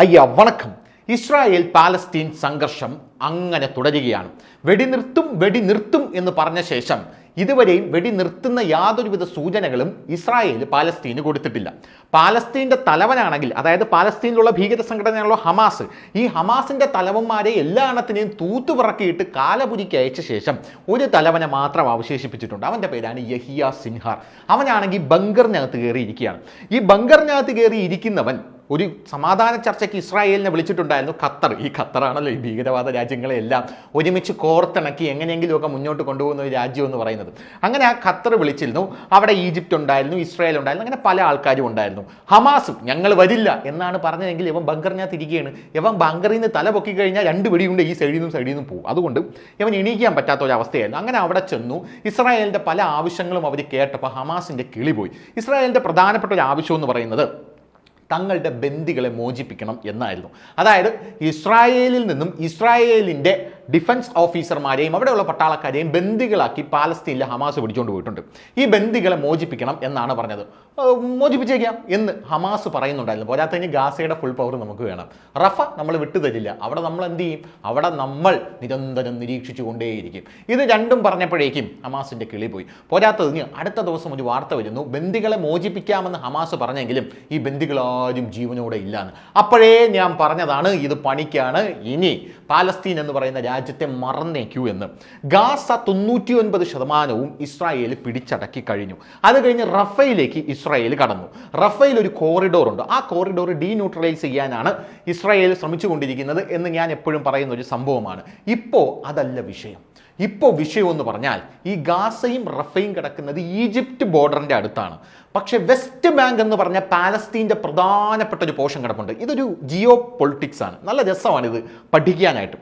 അയ്യ വണക്കം. Israel Palestine സംഘർഷം അങ്ങനെ തുടരുകയാണ്. വെടിനിർത്തും വെടിനിർത്തും എന്ന് പറഞ്ഞ ശേഷം ഇതുവരെയും വെടിനിർത്തുന്ന യാതൊരുവിധ സൂചനകളും ഇസ്രായേൽ പാലസ്തീന് കൊടുത്തിട്ടില്ല. പാലസ്തീന്റെ തലവനാണെങ്കിൽ അതായത് പാലസ്തീനിലുള്ള ഭീകര സംഘടനയാണല്ലോ ഹമാസ് ഈ ഹമാസിന്റെ തലവന്മാരെ എല്ലാ എണ്ണത്തിനെയും തൂത്തുപിറക്കിയിട്ട് കാലപുരിക്ക് അയച്ച ശേഷം ഒരു തലവനെ മാത്രം അവശേഷിപ്പിച്ചിട്ടുണ്ട്. അവന്റെ പേരാണ് യഹിയ സിൻഹാർ. അവനാണെങ്കിൽ ബങ്കറിനകത്ത് കയറിയിരിക്കുകയാണ്. ഈ ബങ്കറിനകത്ത് കയറി ഇരിക്കുന്നവൻ ഒരു സമാധാന ചർച്ചയ്ക്ക് ഇസ്രായേലിനെ വിളിച്ചിട്ടുണ്ടായിരുന്നു ഖത്തർ. ഈ ഖത്തറാണല്ലോ ഈ ഭീകരവാദ രാജ്യങ്ങളെല്ലാം ഒരുമിച്ച് കോർത്തിണക്കി എങ്ങനെയെങ്കിലുമൊക്കെ മുന്നോട്ട് കൊണ്ടുപോകുന്ന ഒരു രാജ്യം എന്ന് പറയുന്നത്. അങ്ങനെ ആ ഖത്തർ വിളിച്ചിരുന്നു. അവിടെ ഈജിപ്റ്റ് ഉണ്ടായിരുന്നു ഇസ്രായേൽ ഉണ്ടായിരുന്നു അങ്ങനെ പല ആൾക്കാരും ഉണ്ടായിരുന്നു. ഹമാസും ഞങ്ങൾ വരില്ല എന്നാണ് പറഞ്ഞതെങ്കിൽ ഇവൻ ബങ്കറിനകത്ത് ഇരിക്കുകയാണ്. ഇവൻ ബങ്കറിൽ നിന്ന് തല പൊക്കി കഴിഞ്ഞാൽ രണ്ട് വെടിയുണ്ട് ഈ സൈഡിൽ നിന്നും സൈഡിൽ നിന്നും പോകും. അതുകൊണ്ട് ഇവൻ എണീക്കാൻ പറ്റാത്ത ഒരു അവസ്ഥയായിരുന്നു. അങ്ങനെ അവിടെ ചെന്നു. ഇസ്രായേലിന്റെ പല ആവശ്യങ്ങളും അവർ കേട്ടപ്പോൾ ഹമാസിന്റെ കിളി പോയി. ഇസ്രായേലിന്റെ പ്രധാനപ്പെട്ട ഒരു ആവശ്യം എന്ന് പറയുന്നത് തങ്ങളുടെ ബന്ദികളെ മോചിപ്പിക്കണം എന്നായിരുന്നു. അതായത് ഇസ്രായേലിൽ നിന്നും ഇസ്രായേലിന്റെ ഡിഫൻസ് ഓഫീസർമാരെയും അവിടെയുള്ള പട്ടാളക്കാരെയും ബന്ദികളാക്കി പാലസ്തീനിലെ ഹമാസ് പിടിച്ചുകൊണ്ട് പോയിട്ടുണ്ട്. ഈ ബന്ദികളെ മോചിപ്പിക്കണം എന്നാണ് പറഞ്ഞത്. മോചിപ്പിച്ചേക്കാം എന്ന് ഹമാസ് പറയുന്നുണ്ടായിരുന്നു. പോരാത്തതിന് ഗാസയുടെ ഫുൾ പവർ നമുക്ക് വേണം. റഫ നമ്മൾ വിട്ടുതരില്ല അവിടെ നമ്മൾ എന്ത് ചെയ്യും? അവിടെ നമ്മൾ നിരന്തരം നിരീക്ഷിച്ചു കൊണ്ടേയിരിക്കും. ഇത് രണ്ടും പറഞ്ഞപ്പോഴേക്കും ഹമാസിന്റെ കിളി പോയി. പോരാത്തതിന് അടുത്ത ദിവസം ഒരു വാർത്ത വരുന്നു. ബന്ദികളെ മോചിപ്പിക്കാമെന്ന് ഹമാസ് പറഞ്ഞെങ്കിലും ഈ ബന്ദികളാരും ജീവനോടെ ഇല്ലാന്ന്. അപ്പോഴേ ഞാൻ പറഞ്ഞതാണ് ഇത് പണിക്കാണ്. ഇനി പാലസ്തീൻ എന്ന് പറയുന്ന രാജ്യത്തെ മറന്നേക്കൂ എന്ന്. ഗാസ തൊണ്ണൂറ്റി ഒൻപത് ശതമാനവും ഇസ്രായേൽ പിടിച്ചടക്കി കഴിഞ്ഞു. അത് കഴിഞ്ഞ് റഫയിലേക്ക് ഇസ്രായേൽ കടന്നു. റഫയിൽ ഒരു കോറിഡോർ ഉണ്ട്. ആ കോറിഡോർ ഡീന്യൂട്രലൈസ് ചെയ്യാനാണ് ഇസ്രായേൽ ശ്രമിച്ചുകൊണ്ടിരിക്കുന്നത് എന്ന് ഞാൻ എപ്പോഴും പറയുന്ന ഒരു സംഭവമാണ്. ഇപ്പോൾ അതല്ല വിഷയം. ഇപ്പോൾ വിഷയം എന്ന് പറഞ്ഞാൽ ഈ ഗാസയും റഫയും കിടക്കുന്നത് ഈജിപ്റ്റ് ബോർഡറിന്റെ അടുത്താണ്. പക്ഷേ വെസ്റ്റ് ബാങ്ക് എന്ന് പറഞ്ഞ പാലസ്തീന്റെ പ്രധാനപ്പെട്ട ഒരു പോഷൻ കിടപ്പുണ്ട്. ഇതൊരു ജിയോ പൊളിറ്റിക്സ് ആണ്. നല്ല രസമാണിത് പഠിക്കാനായിട്ട്.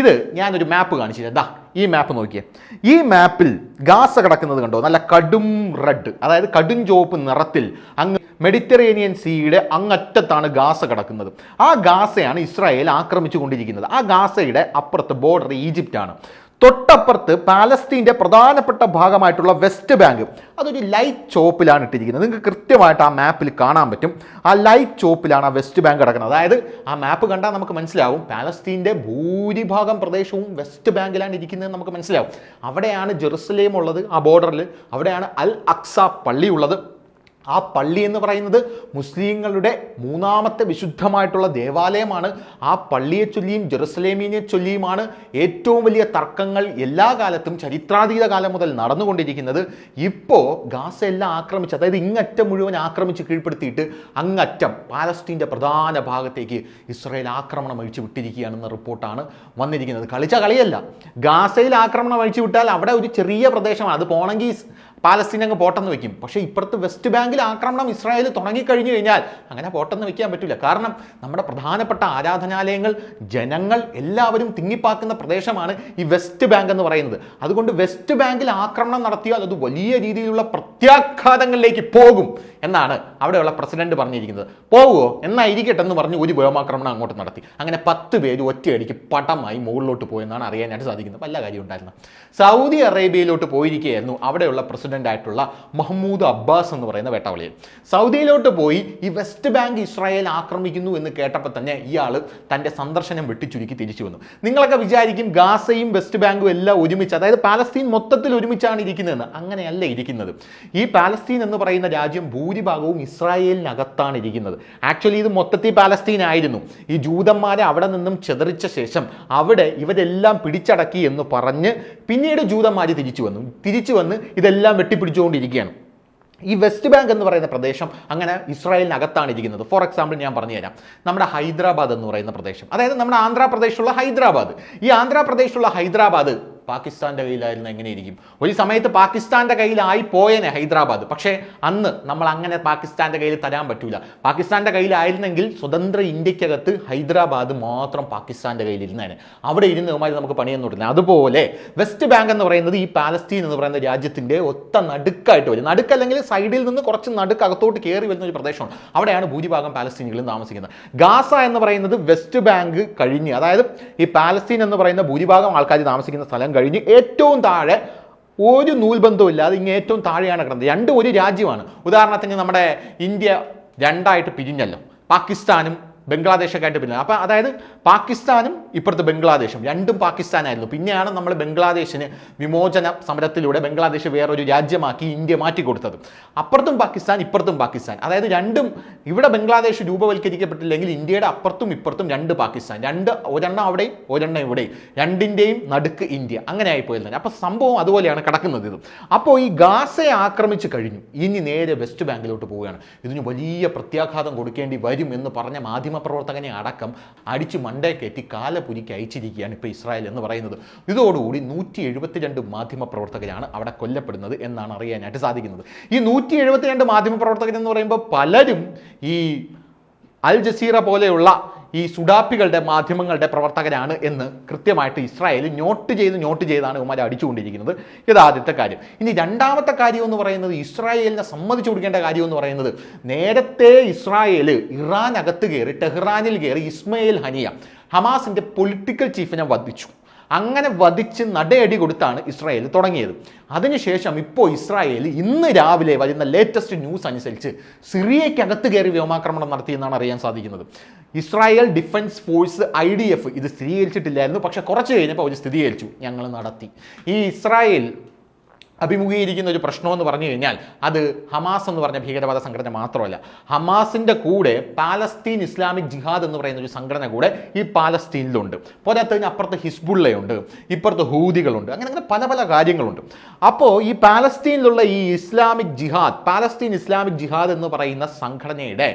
ഇത് ഞാനൊരു മാപ്പ് കാണിച്ചു. ദാ ഈ മാപ്പ് നോക്കിയേ. ഈ മാപ്പിൽ ഗാസ കിടക്കുന്നത് കണ്ടോ? നല്ല കടും റെഡ് അതായത് കടും ചുവപ്പ് നിറത്തിൽ അങ്ങ് മെഡിറ്ററേനിയൻ സീയുടെ അങ്ങറ്റത്താണ് ഗാസ കിടക്കുന്നത്. ആ ഗാസയാണ് ഇസ്രായേൽ ആക്രമിച്ചു കൊണ്ടിരിക്കുന്നത് ആ ഗാസയുടെ അപ്പുറത്ത് ബോർഡർ ഈജിപ്റ്റാണ് തൊട്ടപ്പുറത്ത് പാലസ്തീന്റെ പ്രധാനപ്പെട്ട ഭാഗമായിട്ടുള്ള വെസ്റ്റ് ബാങ്ക്. അതൊരു ലൈറ്റ് ചോപ്പിലാണ് ഇട്ടിരിക്കുന്നത്. നിങ്ങൾക്ക് കൃത്യമായിട്ട് ആ മാപ്പിൽ കാണാൻ പറ്റും. ആ ലൈറ്റ് ചോപ്പിലാണ് ആ വെസ്റ്റ് ബാങ്ക് കിടക്കുന്നത്. അതായത് ആ മാപ്പ് കണ്ടാൽ നമുക്ക് മനസ്സിലാവും. പാലസ്തീന്റെ ഭൂരിഭാഗം പ്രദേശവും വെസ്റ്റ് ബാങ്കിലാണ് ഇരിക്കുന്നത് നമുക്ക് മനസ്സിലാവും. അവിടെയാണ് ജെറുസലേം ഉള്ളത് ആ ബോർഡറിൽ അവിടെയാണ് അൽ അക്സ പള്ളി ഉള്ളത്. ആ പള്ളി എന്ന് പറയുന്നത് മുസ്ലിങ്ങളുടെ മൂന്നാമത്തെ വിശുദ്ധമായിട്ടുള്ള ദേവാലയമാണ്. ആ പള്ളിയെ ചൊല്ലിയും ജെറുസലേമിനെ ചൊല്ലിയുമാണ് ഏറ്റവും വലിയ തർക്കങ്ങൾ എല്ലാ കാലത്തും ചരിത്രാതീത കാലം മുതൽ നടന്നുകൊണ്ടിരിക്കുന്നത്. ഇപ്പോൾ ഗാസ എല്ലാം ആക്രമിച്ച് അതായത് ഇങ്ങറ്റം മുഴുവൻ ആക്രമിച്ച് കീഴ്പ്പെടുത്തിയിട്ട് അങ്ങറ്റം പാലസ്തീന്റെ പ്രധാന ഭാഗത്തേക്ക് ഇസ്രയേൽ ആക്രമണം അഴിച്ചു വിട്ടിരിക്കുകയാണെന്ന റിപ്പോർട്ടാണ് വന്നിരിക്കുന്നത്. കളിച്ച കളിയല്ല. ഗാസയിൽ ആക്രമണം അഴിച്ചു വിട്ടാൽ അവിടെ ഒരു ചെറിയ പ്രദേശമാണ്. അത് പോണെങ്കിൽ പാലസ്തീൻ അങ്ങ് പോട്ടെന്ന് വെക്കും. പക്ഷേ ഇപ്പുറത്ത് വെസ്റ്റ് ബാങ്കിൽ ആക്രമണം ഇസ്രായേൽ തുടങ്ങിക്കഴിഞ്ഞു കഴിഞ്ഞാൽ അങ്ങനെ പോട്ടെന്ന് വെക്കാൻ പറ്റില്ല കാരണം നമ്മുടെ പ്രധാനപ്പെട്ട ആരാധനാലയങ്ങൾ ജനങ്ങൾ എല്ലാവരും തിങ്ങിപ്പാക്കുന്ന പ്രദേശമാണ് ഈ വെസ്റ്റ് ബാങ്ക് എന്ന് പറയുന്നത്. അതുകൊണ്ട് വെസ്റ്റ് ബാങ്കിൽ ആക്രമണം നടത്തിയാൽ അത് വലിയ രീതിയിലുള്ള പ്രത്യാഘാതങ്ങളിലേക്ക് പോകും എന്നാണ് അവിടെയുള്ള പ്രസിഡന്റ് പറഞ്ഞിരിക്കുന്നത്. പോകുമോ എന്നായിരിക്കട്ടെ എന്ന് പറഞ്ഞ് ഒരു വ്യോമാക്രമണം അങ്ങോട്ട് നടത്തി. അങ്ങനെ പത്ത് പേര് ഒറ്റയടിക്ക് പടമായി മുകളിലോട്ട് പോയെന്നാണ് അറിയാനായിട്ട് സാധിക്കുന്നത്. വല്ല കാര്യം ഉണ്ടായിരുന്നു? സൗദി അറേബ്യയിലോട്ട് പോയിരിക്കുകയായിരുന്നു അവിടെയുള്ള പ്രസിഡന്റ് ആയിട്ടുള്ള മഹ്മൂദ് അബ്ബാസ് എന്ന് പറയുന്ന വേട്ടവളിയിൽ സൗദിയിലോട്ട് പോയി ഈ വെസ്റ്റ് ബാങ്ക് ഇസ്രായേൽ ആക്രമിക്കുന്നു എന്ന് കേട്ടപ്പോൾ തന്നെ ഇയാൾ തന്റെ സന്ദർശനം വെട്ടിച്ചുരുക്കി തിരിച്ചു വന്നു. നിങ്ങളൊക്കെ വിചാരിക്കും ഗാസയും വെസ്റ്റ് ബാങ്കും എല്ലാം ഒരുമിച്ച് അതായത് പാലസ്തീൻ മൊത്തത്തിൽ ഒരുമിച്ചാണ് ഇരിക്കുന്നതെന്ന്. അങ്ങനെയല്ല ഇരിക്കുന്നത്. ഈ പാലസ്തീൻ എന്ന് പറയുന്ന രാജ്യം ഭൂരിഭാഗവും ഇസ്രായേലിനകത്താണ് ഇരിക്കുന്നത്. ആക്ച്വലി ഇത് മൊത്തത്തിൽ പാലസ്തീൻ ആയിരുന്നു ഈ ജൂതന്മാരെ അവിടെ നിന്നും ചെതറിച്ച ശേഷം അവിടെ ഇവരെല്ലാം പിടിച്ചടക്കി എന്ന് പറഞ്ഞ് പിന്നീട് ജൂതന്മാർ തിരിച്ചു വന്നു. തിരിച്ചു വന്ന് ഇതെല്ലാം വെട്ടിപ്പിടിച്ചുകൊണ്ടിരിക്കുകയാണ്. ഈ വെസ്റ്റ് ബാങ്ക് എന്ന് പറയുന്ന പ്രദേശം അങ്ങനെ ഇസ്രായേലിനകത്താണ് ഇരിക്കുന്നത്. ഫോർ എക്സാമ്പിൾ ഞാൻ പറഞ്ഞു തരാം നമ്മുടെ ഹൈദരാബാദ് എന്ന് പറയുന്ന പ്രദേശം. അതായത് നമ്മുടെ ആന്ധ്രാപ്രദേശുള്ള ഹൈദരാബാദ്. ഈ ആന്ധ്രാപ്രദേശുള്ള ഹൈദരാബാദ് പാകിസ്ഥാന്റെ കയ്യിലായിരുന്നു എങ്ങനെയിരിക്കും? ഒരു സമയത്ത് പാകിസ്ഥാന്റെ കയ്യിലായി പോയേനെ ഹൈദരാബാദ്. പക്ഷേ അന്ന് നമ്മൾ അങ്ങനെ പാകിസ്ഥാന്റെ കയ്യിൽ തരാൻ പറ്റൂല. പാകിസ്ഥാന്റെ കയ്യിലായിരുന്നെങ്കിൽ സ്വതന്ത്ര ഇന്ത്യക്കകത്ത് ഹൈദരാബാദ് മാത്രം പാകിസ്ഥാന്റെ കയ്യിലിരുന്നേനെ. അവിടെ ഇരുന്ന് ഇവന്മാർ നമുക്ക് പണിയെന്ന് തുടങ്ങി അതുപോലെ വെസ്റ്റ് ബാങ്ക് എന്ന് പറയുന്നത് ഈ പാലസ്തീൻ എന്ന് പറയുന്ന രാജ്യത്തിന്റെ ഒത്ത നടുക്കായിട്ട് വരും. നടുക്കല്ലെങ്കിൽ സൈഡിൽ നിന്ന് കുറച്ച് നടുക്ക് അകത്തോട്ട് കയറി വരുന്ന ഒരു പ്രദേശമാണ്. അവിടെയാണ് ഭൂരിഭാഗം പാലസ്തീനികളും താമസിക്കുന്നത്. ഗാസ എന്ന് പറയുന്നത് വെസ്റ്റ് ബാങ്ക് കഴിഞ്ഞ് അതായത് ഈ പാലസ്തീൻ എന്ന് പറയുന്ന ഭൂരിഭാഗം ആൾക്കാർ താമസിക്കുന്ന സ്ഥലം കഴിഞ്ഞ്. ഏറ്റവും താഴെ ഒരു നൂൽബന്ധവും ഇല്ലാതെ ഇങ്ങനെ ഏറ്റവും താഴെയാണ് കിടന്നത്. രണ്ടും ഒരു രാജ്യമാണ്. ഉദാഹരണത്തിന് നമ്മുടെ ഇന്ത്യ രണ്ടായിട്ട് പിരിഞ്ഞല്ലോ. പാകിസ്ഥാനും ബംഗ്ലാദേശൊക്കെ ആയിട്ട് പിന്നെ അപ്പോൾ അതായത് പാകിസ്ഥാനും ഇപ്പുറത്ത് ബംഗ്ലാദേശും. രണ്ടും പാകിസ്ഥാനായിരുന്നു. പിന്നെയാണ് നമ്മൾ ബംഗ്ലാദേശിന് വിമോചന സമരത്തിലൂടെ ബംഗ്ലാദേശ് വേറൊരു രാജ്യമാക്കി ഇന്ത്യ മാറ്റി കൊടുത്തത് അപ്പുറത്തും പാകിസ്ഥാൻ ഇപ്പുറത്തും പാകിസ്ഥാൻ. അതായത് രണ്ടും ഇവിടെ ബംഗ്ലാദേശ് രൂപവൽക്കരിക്കപ്പെട്ടില്ലെങ്കിൽ ഇന്ത്യയുടെ അപ്പുറത്തും ഇപ്പുറത്തും രണ്ട് പാകിസ്ഥാൻ. രണ്ട് ഒരെണ്ണം അവിടെയും ഒരെണ്ണം ഇവിടെയും രണ്ടിന്റെയും നടുക്ക് ഇന്ത്യ. അങ്ങനെ ആയിപ്പോയത് തന്നെ. അപ്പോൾ സംഭവം അതുപോലെയാണ് കിടക്കുന്നത് ഇത്. അപ്പോൾ ഈ ഗാസയെ ആക്രമിച്ച് കഴിഞ്ഞു. ഇനി നേരെ വെസ്റ്റ് ബാങ്കിലോട്ട് പോവുകയാണ്. ഇതിന് വലിയ പ്രത്യാഘാതം കൊടുക്കേണ്ടി വരും എന്ന് പറഞ്ഞ മാധ്യമപ്രവർത്തകനെ അടക്കം അടിച്ച് മണ്ടേ കയറ്റി കാലപുരിക്ക് അയച്ചിരിക്കുകയാണ് ഇപ്പോൾ ഇസ്രായേൽ എന്ന് പറയുന്നത്. ഇതോടുകൂടി നൂറ്റി എഴുപത്തിരണ്ട് മാധ്യമപ്രവർത്തകരാണ് അവിടെ കൊല്ലപ്പെടുന്നത് എന്നാണ് അറിയാനായിട്ട് സാധിക്കുന്നത്. ഈ നൂറ്റി എഴുപത്തിരണ്ട് മാധ്യമപ്രവർത്തകരെന്ന് പറയുമ്പോൾ പലരും ഈ അൽ ജസീറ പോലെയുള്ള ഈ സുഡാപ്പികളുടെ മാധ്യമങ്ങളുടെ പ്രവർത്തകരാണ് എന്ന് കൃത്യമായിട്ട് ഇസ്രായേൽ നോട്ട് ചെയ്ത് നോട്ട് ചെയ്താണ് ഇവന്മാർ അടിച്ചുകൊണ്ടിരിക്കുന്നത്. ഇത് ആദ്യത്തെ കാര്യം. ഇനി രണ്ടാമത്തെ കാര്യം എന്ന് പറയുന്നത് ഇസ്രായേലിനെ സമ്മതിച്ചു കൊടുക്കേണ്ട കാര്യം എന്ന് പറയുന്നത് നേരത്തെ ഇസ്രായേൽ ഇറാൻ അകത്ത് കയറി ടെഹ്റാനിൽ കയറി ഇസ്മയിൽ ഹനിയ ഹമാസിന്റെ പൊളിറ്റിക്കൽ ചീഫിനെ വധിച്ചു. അങ്ങനെ വധിച്ച് നടയടി കൊടുത്താണ് ഇസ്രായേൽ തുടങ്ങിയത്. അതിനുശേഷം ഇപ്പോൾ ഇസ്രായേൽ ഇന്ന് രാവിലെ വരുന്ന ലേറ്റസ്റ്റ് ന്യൂസ് അനുസരിച്ച് സിറിയയ്ക്കകത്ത് കയറി വ്യോമാക്രമണം നടത്തിയെന്നാണ് അറിയാൻ സാധിക്കുന്നത്. Israel Defence Force I D F ഇത് സ്ഥിരീകരിച്ചിട്ടില്ലായിരുന്നു. പക്ഷേ കുറച്ച് കഴിഞ്ഞപ്പോൾ അവർ സ്ഥിരീകരിച്ചു. ഞങ്ങൾ നടത്തി. ഈ ഇസ്രായേൽ അഭിമുഖീകരിക്കുന്ന ഒരു പ്രശ്നമെന്ന് പറഞ്ഞു കഴിഞ്ഞാൽ അത് ഹമാസ് എന്ന് പറഞ്ഞ ഭീകരവാദ സംഘടന മാത്രമല്ല. ഹമാസിന്റെ കൂടെ പാലസ്തീൻ ഇസ്ലാമിക് ജിഹാദ് എന്ന് പറയുന്ന ഒരു സംഘടന കൂടെ ഈ പാലസ്തീനിലുണ്ട്. പോരാത്തതിന് അപ്പുറത്ത് ഹിസ്ബുള്ളയുണ്ട് ഇപ്പുറത്ത് ഹൂദികളുണ്ട് അങ്ങനെ അങ്ങനെ പല പല കാര്യങ്ങളുണ്ട്. അപ്പോൾ ഈ പാലസ്തീനിലുള്ള ഈ Islamic Jihad Palestine Islamic Jihad എന്ന് പറയുന്ന സംഘടനയുടെ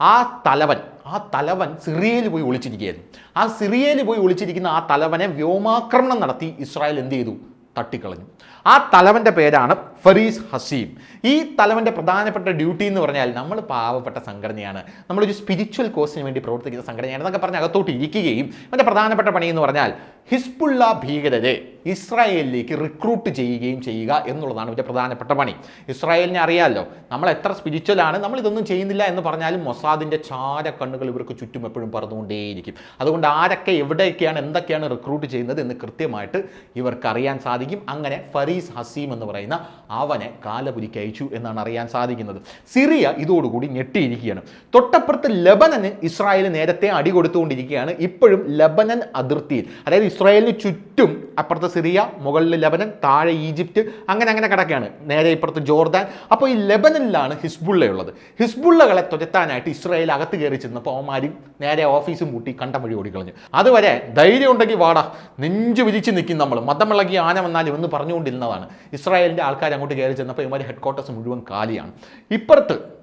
ആ തലവൻ ആ തലവൻ സിറിയയിൽ പോയി ഒളിച്ചിരിക്കുകയായിരുന്നു. ആ സിറിയയിൽ പോയി ഒളിച്ചിരിക്കുന്ന ആ തലവനെ വ്യോമാക്രമണം നടത്തി ഇസ്രായേൽ എന്ത് ചെയ്തു? തട്ടിക്കളഞ്ഞു. ആ തലവന്റെ പേരാണ് ഫരീസ് ഹസീം. ഈ തലവന്റെ പ്രധാനപ്പെട്ട ഡ്യൂട്ടി എന്ന് പറഞ്ഞാൽ നമ്മൾ പാവപ്പെട്ട സംഘടനയാണ്. നമ്മളൊരു സ്പിരിച്വൽ കോസിന് വേണ്ടി പ്രവർത്തിക്കുന്ന സംഘടനയാണ് എന്നൊക്കെ പറഞ്ഞ് അകത്തോട്ട് ഇരിക്കുകയും അവന്റെ പ്രധാനപ്പെട്ട പണി എന്ന് പറഞ്ഞാൽ ഹിസ്ബുള്ള ഭീകരരെ ഇസ്രായേലിലേക്ക് റിക്രൂട്ട് ചെയ്യുകയും ചെയ്യുക എന്നുള്ളതാണ് ഇവന്റെ പ്രധാനപ്പെട്ട പണി. ഇസ്രായേലിനെ അറിയാമല്ലോ നമ്മൾ എത്ര സ്പിരിച്വൽ ആണ് നമ്മൾ ഇതൊന്നും ചെയ്യുന്നില്ല എന്ന് പറഞ്ഞാലും മൊസാദിന്റെ ചാര കണ്ണുകൾ ഇവർക്ക് ചുറ്റും എപ്പോഴും പറന്നുകൊണ്ടേയിരിക്കും. അതുകൊണ്ട് ആരൊക്കെ എവിടെയൊക്കെയാണ് എന്തൊക്കെയാണ് റിക്രൂട്ട് ചെയ്യുന്നത് എന്ന് കൃത്യമായിട്ട് ഇവർക്ക് അറിയാൻ സാധിക്കും. അങ്ങനെ ഫറീസ് ഹസീം എന്ന് പറയുന്ന അവനെ കാലപുരിക്ക് അയച്ചു എന്നാണ് അറിയാൻ സാധിക്കുന്നത്. സിറിയ ഇതോടുകൂടി ഞെട്ടിയിരിക്കുകയാണ്. തൊട്ടപ്പുറത്ത് ലബനന് ഇസ്രായേൽ നേരത്തെ അടി കൊടുത്തുകൊണ്ടിരിക്കുകയാണ് ഇപ്പോഴും ലബനൻ അതിർത്തിയിൽ. അതായത് ഇസ്രായേലിന് ചുറ്റും അപ്പുറത്ത് സിറിയ മുകളിൽ ലബനൻ താഴെ ഈജിപ്റ്റ് അങ്ങനെ അങ്ങനെ കിടക്കുകയാണ് നേരെ ഇപ്പുറത്ത് ജോർദാൻ. അപ്പോൾ ഈ ലബനനിലാണ് ഹിസ്ബുള്ള ഉള്ളത് ഹിസ്ബുള്ളകളെ തുരത്താനായിട്ട് ഇസ്രായേൽ അകത്ത് കയറി ചെന്നപ്പോൾ അവന്മാരും നേരെ ഓഫീസും കൂട്ടി കണ്ടം വഴി ഓടിക്കളഞ്ഞു. അതുവരെ ധൈര്യം ഉണ്ടെങ്കിൽ വാടാ നെഞ്ചു വിരിച്ച് നിൽക്കും നമ്മൾ മതമിളകി ആന വന്നാലും എന്ന് പറഞ്ഞുകൊണ്ടിരുന്നതാണ്. ഇസ്രായേലിന്റെ ആൾക്കാർ അങ്ങോട്ട് കയറി ചെന്നപ്പോൾ ഇവന്മാർ ഹെഡ് ക്വാർട്ടേഴ്സ് മുഴുവൻ കാലിയാണ്. ഇപ്പുറത്ത്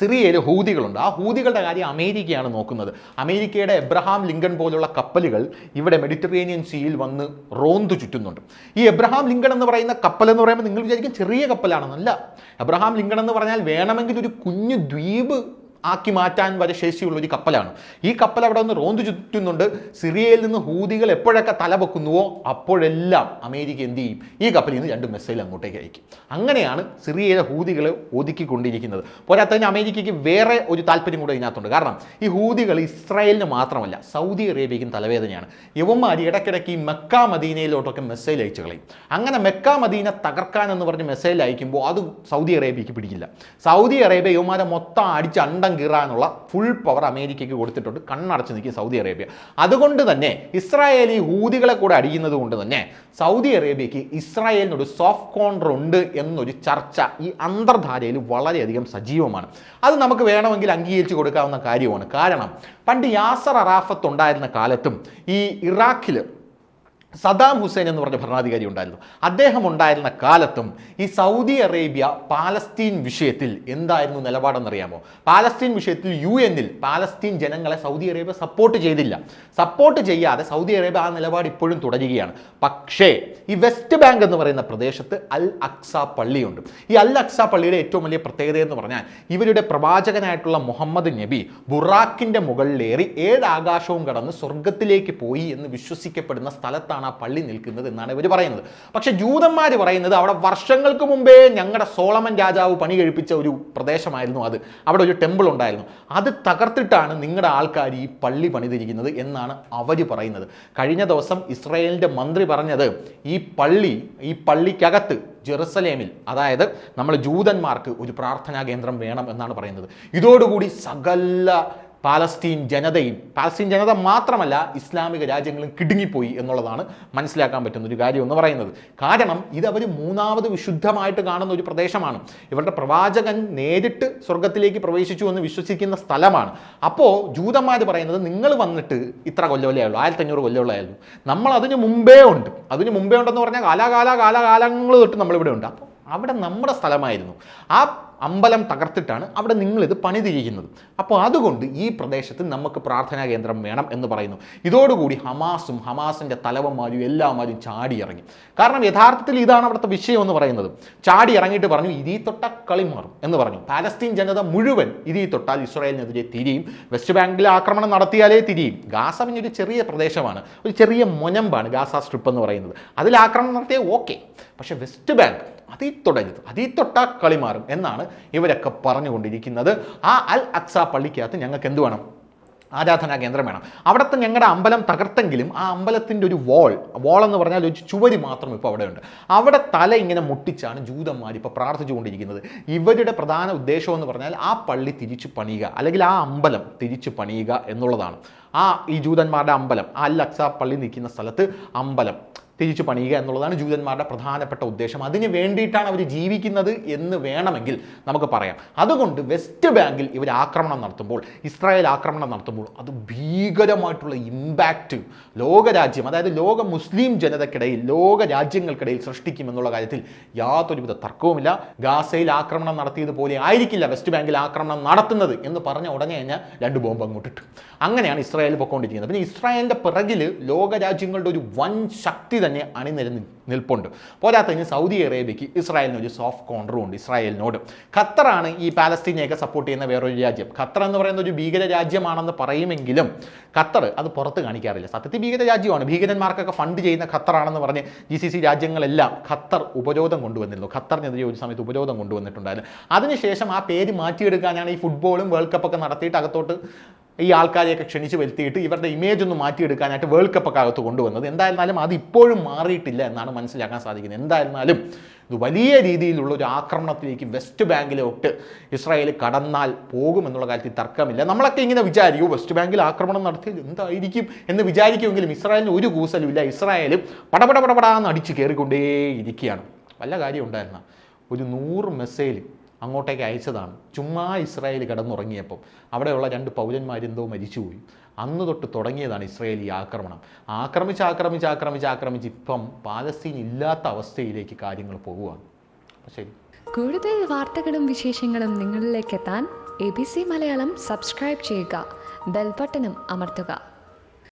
സിറിയയിൽ ഹൂതികളുണ്ട്. ആ ഹൂതികളുടെ കാര്യം അമേരിക്കയാണ് നോക്കുന്നത്. അമേരിക്കയുടെ എബ്രഹാം ലിങ്കൺ പോലുള്ള കപ്പലുകൾ ഇവിടെ മെഡിറ്ററേനിയൻ സീയിൽ വന്ന് റോന്തു ചുറ്റുന്നുണ്ട്. ഈ എബ്രഹാം ലിങ്കൺ എന്ന് പറയുന്ന കപ്പൽ എന്ന് പറയുമ്പോൾ നിങ്ങൾ വിചാരിക്കും ചെറിയ കപ്പലാണെന്നല്ല. എബ്രഹാം ലിങ്കൺ എന്ന് പറഞ്ഞാൽ വേണമെങ്കിൽ ഒരു കുഞ്ഞു ദ്വീപ് ആക്കി മാറ്റാൻ വരെ ശേഷിയുള്ള ഒരു കപ്പലാണ്. ഈ കപ്പൽ അവിടെ നിന്ന് റോന്തു ചുറ്റുന്നുണ്ട്. സിറിയയിൽ നിന്ന് ഹൂതികൾ എപ്പോഴൊക്കെ തല പൊക്കുന്നുവോ അപ്പോഴെല്ലാം അമേരിക്ക എന്ത് ചെയ്യും? ഈ കപ്പലിൽ നിന്ന് രണ്ട് മെസ്സേജ് അങ്ങോട്ടേക്ക് അയക്കും. അങ്ങനെയാണ് സിറിയയിലെ ഹൂതികളെ ഒതുക്കിക്കൊണ്ടിരിക്കുന്നത്. പോരാത്തതിന് അമേരിക്കയ്ക്ക് വേറെ ഒരു താല്പര്യം കൂടെ ഇതിനകത്തുണ്ട്. കാരണം ഈ ഹൂതികൾ ഇസ്രായേലിന് മാത്രമല്ല സൗദി അറേബ്യയ്ക്കും തലവേദനയാണ്. യവന്മാർ ഇടയ്ക്കിടയ്ക്ക് ഈ മെക്ക മദീനയിലോട്ടൊക്കെ മെസ്സേജ് അയച്ചു കളയും. അങ്ങനെ മെക്ക മദീന തകർക്കാൻ എന്ന് പറഞ്ഞ് മെസ്സേജ് അയക്കുമ്പോൾ അത് സൗദി അറേബ്യയ്ക്ക് പിടിക്കില്ല. സൗദി അറേബ്യ യവന്മാരെ മൊത്തം അടിച്ച് അണ്ടം കീറാനുള്ള ഫുൾ പവർ അമേരിക്കയ്ക്ക് കൊടുത്തിട്ടുണ്ട്. കണ്ണടച്ച് നിൽക്കും സൗദി അറേബ്യ. അതുകൊണ്ട് തന്നെ ഇസ്രായേലി ഹൂതികളെ കൂടെ അടിയുന്നത് കൊണ്ട് തന്നെ സൗദി അറേബ്യയ്ക്ക് ഇസ്രായേലിനൊരു സോഫ്റ്റ് കോൺട്ര ഉണ്ട് എന്നൊരു ചർച്ച ഈ അന്തർധാരയിൽ വളരെയധികം സജീവമാണ്. അത് നമുക്ക് വേണമെങ്കിൽ അംഗീകരിച്ച് കൊടുക്കാവുന്ന കാര്യമാണ്. കാരണം പണ്ട് യാസർ അറാഫത്ത് ഉണ്ടായിരുന്ന കാലത്തും ഈ ഇറാഖിൽ സദാം ഹുസൈൻ എന്ന് പറഞ്ഞ ഭരണാധികാരി ഉണ്ടായിരുന്നു. അദ്ദേഹം ഉണ്ടായിരുന്ന കാലത്തും ഈ സൗദി അറേബ്യ പാലസ്തീൻ വിഷയത്തിൽ എന്തായിരുന്നു നിലപാടെന്നറിയാമോ? പാലസ്തീൻ വിഷയത്തിൽ യു എന്നിൽ പാലസ്തീൻ ജനങ്ങളെ സൗദി അറേബ്യ സപ്പോർട്ട് ചെയ്തില്ല. സപ്പോർട്ട് ചെയ്യാതെ സൗദി അറേബ്യ ആ നിലപാട് ഇപ്പോഴും തുടരുകയാണ്. പക്ഷേ ഈ വെസ്റ്റ് ബാങ്ക് എന്ന് പറയുന്ന പ്രദേശത്ത് അൽ അക്സ പള്ളിയുണ്ട്. ഈ അൽ അക്സ പള്ളിയുടെ ഏറ്റവും വലിയ പ്രത്യേകത എന്ന് പറഞ്ഞാൽ ഇവരുടെ പ്രവാചകനായിട്ടുള്ള മുഹമ്മദ് നബി ബുറാക്കിന്റെ മുകളിലേറി ഏഴ് ആകാശവും കടന്ന് സ്വർഗത്തിലേക്ക് പോയി എന്ന് വിശ്വസിക്കപ്പെടുന്ന സ്ഥലത്താണ് ആ പള്ളി നിൽക്കുന്നത് എന്നാണ് ഇവർ പറയുന്നത്. പക്ഷേ ജൂതന്മാർ പറയുന്നത് അവിടെ വർഷങ്ങൾക്ക് മുമ്പേ ഞങ്ങളുടെ സോളമൻ രാജാവ് പണി കഴിപ്പിച്ച ഒരു പ്രദേശമായിരുന്നു അത്. അവിടെ ഒരു ടെമ്പിൾ ഉണ്ടായിരുന്നു. അത് തകർത്തിട്ടാണ് നിങ്ങളുടെ ആൾക്കാർ ഈ പള്ളി പണിതിരിക്കുന്നത് എന്നാണ് അവർ പറയുന്നത്. കഴിഞ്ഞ ദിവസം ഇസ്രായേലിന്റെ മന്ത്രി പറഞ്ഞത് ഈ പള്ളി ഈ പള്ളിക്കകത്ത് ജെറുസലേമിൽ അതായത് നമ്മൾ ജൂതന്മാർക്ക് ഒരു പ്രാർത്ഥനാ കേന്ദ്രം വേണം എന്നാണ് പറയുന്നത്. ഇതോടുകൂടി സകല പാലസ്തീൻ ജനതയും പാലസ്തീൻ ജനത മാത്രമല്ല ഇസ്ലാമിക രാജ്യങ്ങളും കിടുങ്ങിപ്പോയി എന്നുള്ളതാണ് മനസ്സിലാക്കാൻ പറ്റുന്ന ഒരു കാര്യം എന്ന് പറയുന്നത്. കാരണം ഇത് അവർ മൂന്നാമത് വിശുദ്ധമായിട്ട് കാണുന്ന ഒരു പ്രദേശമാണ്. ഇവരുടെ പ്രവാചകൻ നേരിട്ട് സ്വർഗത്തിലേക്ക് പ്രവേശിച്ചു എന്ന് വിശ്വസിക്കുന്ന സ്ഥലമാണ്. അപ്പോൾ ജൂതന്മാർ പറയുന്നത് നിങ്ങൾ വന്നിട്ട് ഇത്ര കൊല്ലമല്ലേ ഉള്ളൂ ആയിരത്തി അഞ്ഞൂറ് നമ്മൾ അതിന് മുമ്പേ ഉണ്ട്. അതിന് മുമ്പേ ഉണ്ടെന്ന് പറഞ്ഞാൽ കാലാകാല കാലകാലങ്ങൾ തൊട്ട് നമ്മളിവിടെ ഉണ്ട്. അപ്പോൾ അവിടെ നമ്മുടെ സ്ഥലമായിരുന്നു. ആ അമ്പലം തകർത്തിട്ടാണ് അവിടെ നിങ്ങളിത് പണിതിരിക്കുന്നത്. അപ്പോൾ അതുകൊണ്ട് ഈ പ്രദേശത്ത് നമുക്ക് പ്രാർത്ഥനാ കേന്ദ്രം വേണം എന്ന് പറയുന്നു. ഇതോടുകൂടി ഹമാസും ഹമാസിന്റെ തലവന്മാരും എല്ലാമാരും ചാടി ഇറങ്ങി കാരണം യഥാർത്ഥത്തിൽ ഇതാണ് അവിടുത്തെ വിഷയം എന്ന് പറയുന്നത്. ചാടി ഇറങ്ങിയിട്ട് പറഞ്ഞു ഇതി തൊട്ട കളി മാറും എന്ന് പറഞ്ഞു. പാലസ്തീൻ ജനത മുഴുവൻ ഇതീ തൊട്ടാൽ ഇസ്രായേലിനെതിരെ തിരിയും. വെസ്റ്റ് ബാങ്കിൽ ആക്രമണം നടത്തിയാലേ തിരിയും. ഗാസ പിന്നെ ഒരു ചെറിയ പ്രദേശമാണ്. ഒരു ചെറിയ മൊനമ്പാണ് ഗാസ സ്ട്രിപ്പ് എന്ന് പറയുന്നത്. അതിൽ ആക്രമണം നടത്തിയാൽ ഓക്കെ. പക്ഷേ വെസ്റ്റ് ബാങ്ക് അതിൽ തുടരുത് അതീ തൊട്ടാ കളി മാറും എന്നാണ് ഇവരൊക്കെ പറഞ്ഞുകൊണ്ടിരിക്കുന്നത്. ആ അൽ അക്സ പള്ളിക്കകത്ത് ഞങ്ങൾക്ക് എന്ത് വേണം? ആരാധനാ കേന്ദ്രം വേണം. അവിടുത്തെ ഞങ്ങളുടെ അമ്പലം തകർത്തെങ്കിലും ആ അമ്പലത്തിന്റെ ഒരു വോൾ വോൾ എന്ന് പറഞ്ഞാൽ ഒരു ചുവരി മാത്രം ഇപ്പോൾ അവിടെയുണ്ട്. അവിടെ തല ഇങ്ങനെ മുട്ടിച്ചാണ് ജൂതന്മാർ ഇപ്പോൾ പ്രാർത്ഥിച്ചുകൊണ്ടിരിക്കുന്നത്. ഇവരുടെ പ്രധാന ഉദ്ദേശം എന്ന് പറഞ്ഞാൽ ആ പള്ളി തിരിച്ചു പണിയുക അല്ലെങ്കിൽ ആ അമ്പലം തിരിച്ചു പണിയുക എന്നുള്ളതാണ്. ആ ഈ ജൂതന്മാരുടെ അമ്പലം ആ അൽ അക്സ പള്ളി നിൽക്കുന്ന സ്ഥലത്ത് അമ്പലം. തിരിച്ചു പണിയുക എന്നുള്ളതാണ് ജൂതന്മാരുടെ പ്രധാനപ്പെട്ട ഉദ്ദേശം. അതിന് വേണ്ടിയിട്ടാണ് അവർ ജീവിക്കുന്നത് എന്ന് വേണമെങ്കിൽ നമുക്ക് പറയാം. അതുകൊണ്ട് വെസ്റ്റ് ബാങ്കിൽ ഇവർ ആക്രമണം നടത്തുമ്പോൾ ഇസ്രായേൽ ആക്രമണം നടത്തുമ്പോൾ അത് ഭീകരമായിട്ടുള്ള ഇമ്പാക്റ്റ് ലോകരാജ്യം അതായത് ലോക മുസ്ലിം ജനതയ്ക്കിടയിൽ ലോക രാജ്യങ്ങൾക്കിടയിൽ സൃഷ്ടിക്കുമെന്നുള്ള കാര്യത്തിൽ യാതൊരുവിധ തർക്കവുമില്ല. ഗാസയിൽ ആക്രമണം നടത്തിയതുപോലെ ആയിരിക്കില്ല വെസ്റ്റ് ബാങ്കിൽ ആക്രമണം നടത്തുന്നത് എന്ന് പറഞ്ഞ ഉടനെ തന്നെ രണ്ട് ബോംബ് അങ്ങോട്ടിട്ടു. അങ്ങനെയാണ് ഇസ്രായേൽ പൊക്കോണ്ടിരിക്കുന്നത്. പിന്നെ ഇസ്രായേലിന്റെ പിറകിൽ ലോകരാജ്യങ്ങളുടെ ഒരു വൻ ശക്തി തന്നെ അണിനിരന്ന് നിൽപ്പുണ്ട്. പോരാത്തതിന് സൗദി അറേബ്യയ്ക്ക് ഇസ്രായേലിന് ഒരു സോഫ്റ്റ് കോൺട്രും ഉണ്ട് ഇസ്രായേലിനോട്. ഖത്തറാണ് ഈ പാലസ്തീനെയൊക്കെ സപ്പോർട്ട് ചെയ്യുന്ന വേറൊരു രാജ്യം. ഖത്തർ എന്ന് പറയുന്ന ഒരു ഭീകര രാജ്യമാണെന്ന് പറയുമെങ്കിലും ഖത്തർ അത് പുറത്ത് കാണിക്കാറില്ല. സത്യത്തിൽ ഭീകര രാജ്യമാണ്. ഭീകരന്മാർക്കൊക്കെ ഫണ്ട് ചെയ്യുന്ന ഖത്തറാണെന്ന് പറഞ്ഞ് ജി സി സി രാജ്യങ്ങളെല്ലാം ഖത്തർ ഉപരോധം കൊണ്ടുവന്നിരുന്നു. ഖത്തറിനെതിരെ ഒരു സമയത്ത് ഉപരോധം കൊണ്ടുവന്നിട്ടുണ്ടായിരുന്നു. അതിനുശേഷം ആ പേര് മാറ്റിയെടുക്കാനാണ് ഈ ഫുട്ബോളും വേൾഡ് കപ്പൊക്കെ നടത്തിയിട്ട് അകത്തോട്ട് ഈ ആൾക്കാരെയൊക്കെ ക്ഷണിച്ച് വരുത്തിയിട്ട് ഇവരുടെ ഇമേജ് ഒന്ന് മാറ്റിയെടുക്കാനായിട്ട് വേൾഡ് കപ്പൊക്കെ അകത്ത് കൊണ്ടുവന്നത്. എന്തായിരുന്നാലും അത് ഇപ്പോഴും മാറിയിട്ടില്ല എന്നാണ് മനസ്സിലാക്കാൻ സാധിക്കുന്നത്. എന്തായിരുന്നാലും ഇത് വലിയ രീതിയിലുള്ള ഒരു ആക്രമണത്തിലേക്ക് വെസ്റ്റ് ബാങ്കിലോട്ട് ഇസ്രായേൽ കടന്നാൽ പോകുമെന്നുള്ള കാര്യത്തിൽ തർക്കമില്ല. നമ്മളൊക്കെ ഇങ്ങനെ വിചാരിക്കും വെസ്റ്റ് ബാങ്കിൽ ആക്രമണം നടത്തിയത് എന്തായിരിക്കും? എന്ന് വിചാരിക്കുമെങ്കിലും ഇസ്രായേലിന് ഒരു കൂസലുമില്ല ഇസ്രായേൽ പടപട പടപടാന്ന് അടിച്ച് കയറിക്കൊണ്ടേയിരിക്കുകയാണ്. വല്ല കാര്യം ഉണ്ടായിരുന്ന? ഒരു നൂറ് മെസ്സേജ് അങ്ങോട്ടേക്ക് അയച്ചതാണ്. ചുമ്മാ ഇസ്രായേൽ കിടന്നുറങ്ങിയപ്പം അവിടെയുള്ള രണ്ട് പൗരന്മാരെന്തോ മരിച്ചുപോയി. അന്ന് തൊട്ട് തുടങ്ങിയതാണ് ഇസ്രായേലി ആക്രമണം. ആക്രമിച്ച് ആക്രമിച്ച് ആക്രമിച്ച് ആക്രമിച്ച് ഇപ്പം പാലസ്തീൻ ഇല്ലാത്ത അവസ്ഥയിലേക്ക് കാര്യങ്ങൾ പോകുകയാണ് ശരി. കൂടുതൽ വാർത്തകളും വിശേഷങ്ങളും നിങ്ങളിലേക്ക് എത്താൻ A B C Malayalam subscribe ചെയ്യുക. ബെൽബട്ടനും അമർത്തുക.